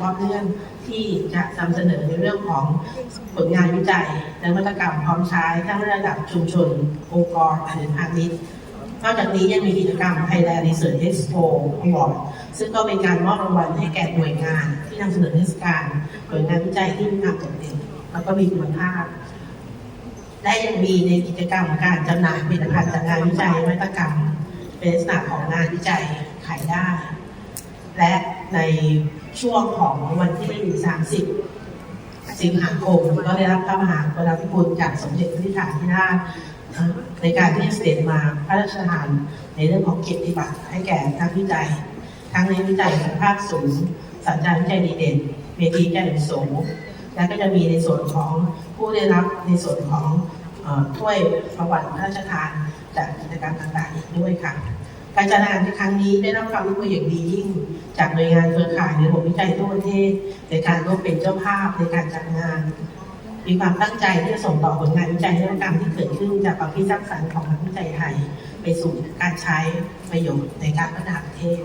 พาะเรื่องที่จะนำเสนอในเรื่องของผลงานวิจัยและนวัตกรรมพร้อมใช้ทั้งระดับชุมชน องค์กรหรือพาณิชย์นอกจากนี้ยังมีกิจกรรม Thailand Research Expo Award ซึ่งก็เป็นการมอบรางวัลให้แก่หน่วยงาน ที่นำเสนอเทศกาลผลงานวิจัยที่มีความโดดเด่นแล้วก็มีคุณภาพ และยังมีในกิจกรรมการจำหน่ายผลิตภัณฑ์จากงานวิจัยวัตกรรมเป็นลักษณะของงานวิจัยขายได้ และในช่วงของวันที่ 30 สิงหาคมก็ได้รับพระมหากรุณาธิคุณจากสมเด็จพระนิธิานธิราชเอ่อในการที่เสด็จมาพระราชทานในเรื่องของเกียรติบัตรให้แก่นักวิจัย ทั้งในวิจัยคุณภาพสูงสัญญาณวิจัยดีเด่นเวทีแก้หนุนสูงและก็จะมีในส่วนของผู้ได้รับในส่วนของถ้วยประวัติพระราชทานจากกิจกรรมต่างๆอีกด้วยค่ะการจัดงานในครั้งนี้ได้รับความร่วมมืออย่างดียิ่ง จากหน่วยงานเครือข่ายหรือผมวิจัยทั่วประเทศ ในการร่วมเป็นเจ้าภาพในการจัดงาน มีความตั้งใจที่จะส่งต่อผลงานวิจัยนวัตกรรมที่เกิดขึ้น จากความคิดสร้างสรรค์ของนักวิจัยไทย ไปสู่การใช้ประโยชน์ในการพัฒนาประเทศ